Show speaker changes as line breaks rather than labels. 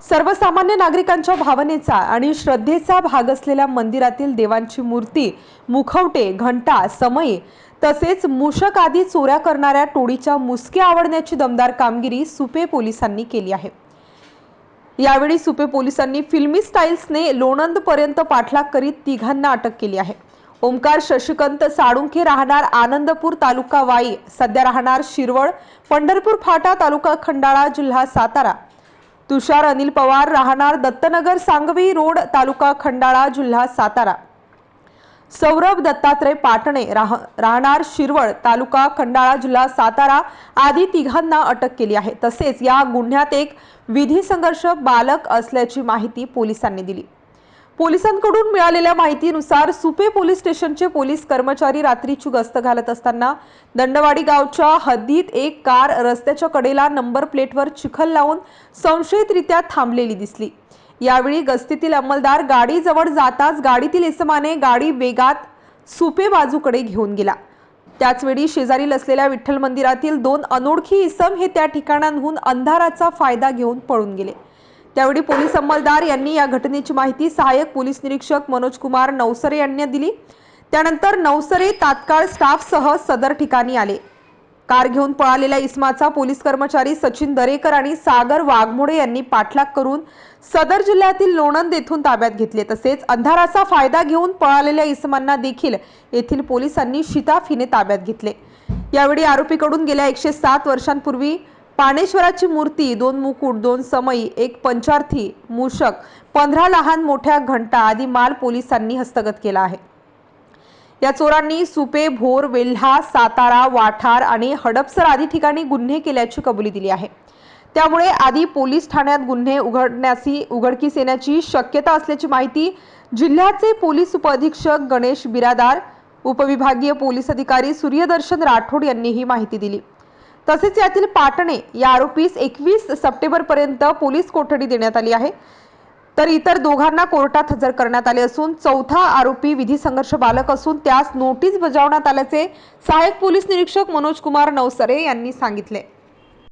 सर्वसामान्य नागरिकांच्या भावनेचा आणि श्रद्धेचा भाग असलेल्या मंदिरातील देवांची मूर्ती मुखवटे घंटा समई तसेच मूषक आदी चोऱ्या करणाऱ्या टोळीच्या मुसक्या आवडण्याची दमदार कामगिरी सुपे पोलिसांनी केली आहे. यावेळी सुपे पोलिसांनी फिल्मी स्टाईल्सने लोणंदपर्यंत पाठलाग करीत तिघांना अटक केली आहे. ओमकार शशिकांत साळुंखे राहणार आनंदपूर तालुका वाई सध्या राहणार शिरवळ पंढरपूर फाटा तालुका खंडाळा जिल्हा सातारा. तुषार अनिल पवार राहणार दत्तनगर सांगवी रोड तालुका खंडाळा जिल्हा सातारा. सौरभ दत्तात्रय पाटणे राह राहणार शिरवळ तालुका खंडाळा जिल्हा सातारा आदी तिघांना अटक केली आहे. तसेच या गुन्ह्यात एक विधी संघर्ष बालक असल्याची माहिती पोलिसांनी दिली. पोलिसांकडून मिळालेल्या माहितीनुसार सुपे पोलीस स्टेशनचे पोलीस कर्मचारी रात्रीची गस्त घालत असताना दंडवाडी गावच्या हद्दीत एक कार रस्त्याच्या कडेला नंबर प्लेटवर चिखल लावून संशयितरित्या थांबलेली दिसली. यावेळी गस्तीतील अंमलदार गाडीजवळ जाताच गाडीतील इसमाने गाडी वेगात सुपे बाजूकडे घेऊन गेला. त्याचवेळी शेजारील असलेल्या विठ्ठल मंदिरातील दोन अनोळखी इसम हे त्या ठिकाणांहून अंधाराचा फायदा घेऊन पळून गेले. त्यावेळी पोलीस अंमलदार यांनी या घटनेची माहिती सहाय्यक पोलीस निरीक्षक मनोज कुमार नवसरे यांनी दिली. त्यानंतर नवसरे तात्काळ स्टाफसह सदर ठिकाणी आले. कार घेऊन पळालेल्या इस्माचा पोलीस कर्मचारी सचिन दरेकर आणि सागर वाघमोडे यांनी पाठलाग करून सदर जिल्ह्यातील लोणंद येथून ताब्यात घेतले. तसेच अंधाराचा फायदा घेऊन पळालेल्या इसमांना देखील येथील पोलिसांनी शिताफीने ताब्यात घेतले. यावेळी आरोपीकडून गेल्या एकशे सात वर्षांपूर्वी पाणेश्वराची मूर्ती दोन मुकुट दोन समई एक पंचार्थी मूषक पंधरा लहान मोठ्या घंटा आदी माल पोलिसांनी हस्तगत केला आहे. या चोरांनी सुपे भोर वेल्हा सातारा वाठार आणि हडपसर आदी ठिकाणी गुन्हे केल्याची कबुली दिली आहे. त्यामुळे आधी पोलीस ठाण्यात गुन्हे उघडण्याची उघडकीस येण्याची शक्यता असल्याची माहिती जिल्ह्याचे पोलीस उपअधीक्षक गणेश बिरादार उपविभागीय पोलीस अधिकारी सूर्यदर्शन राठोड यांनी ही माहिती दिली. तसेच यातील पाटणे या आरोपीस एकवीस सप्टेंबरपर्यंत पोलीस कोठडी देण्यात आली आहे. तर इतर दोघांना कोर्टात हजर करण्यात आले असून चौथा आरोपी विधी संघर्ष बालक असून त्यास नोटीस बजावण्यात आल्याचे सहाय्यक पोलीस निरीक्षक मनोज कुमार नवसरे यांनी सांगितले.